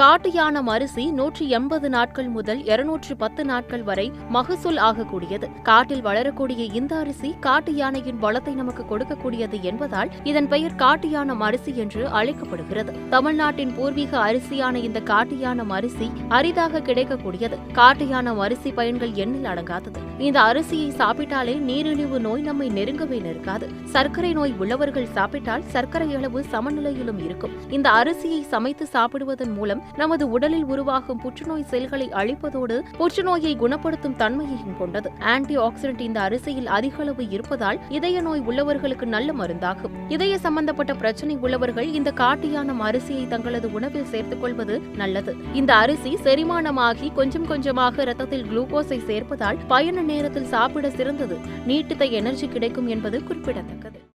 காட்டு யானம் அரிசி நூற்றி எண்பது நாட்கள் முதல் இருநூற்று பத்து நாட்கள் வரை மகசூல் ஆகக்கூடியது. காட்டில் வளரக்கூடிய இந்த அரிசி காட்டு யானையின் வளத்தை நமக்கு கொடுக்கக்கூடியது என்பதால் இதன் பெயர் காட்டு யானம் அரிசி என்று அழைக்கப்படுகிறது. தமிழ்நாட்டின் பூர்வீக அரிசியான இந்த காட்டு யானம் அரிசி அரிதாக கிடைக்கக்கூடியது. காட்டு யானம் அரிசி பயன்கள் எண்ணில் அடங்காதது. இந்த அரிசியை சாப்பிட்டாலே நீரிழிவு நோய் நம்மை நெருங்கவே நெருங்காது சர்க்கரை நோய் உள்ளவர்கள் சாப்பிட்டால் சர்க்கரை அளவு சமநிலையிலும் இருக்கும். இந்த அரிசியை சமைத்து சாப்பிடுவதன் மூலம் நமது உடலில் உருவாகும் புற்றுநோய் செல்களை அழிப்பதோடு புற்றுநோயை குணப்படுத்தும் தன்மையையும் கொண்டது. ஆன்டி ஆக்சிடென்ட் இந்த அரிசியில் அதிக அளவு இருப்பதால் இதய நோய் உள்ளவர்களுக்கு நல்ல மருந்தாகும். இதய சம்பந்தப்பட்ட பிரச்சனை உள்ளவர்கள் இந்த காட்டியானம் அரிசியை தங்களது உணவில் சேர்த்துக் கொள்வது நல்லது. இந்த அரிசி செரிமானமாகி கொஞ்சம் கொஞ்சமாக ரத்தத்தில் குளுக்கோஸை சேர்ப்பதால் பயண நேரத்தில் சாப்பிட சிறந்தது. நீட்டித்த எனர்ஜி கிடைக்கும் என்பது குறிப்பிடத்தக்கது.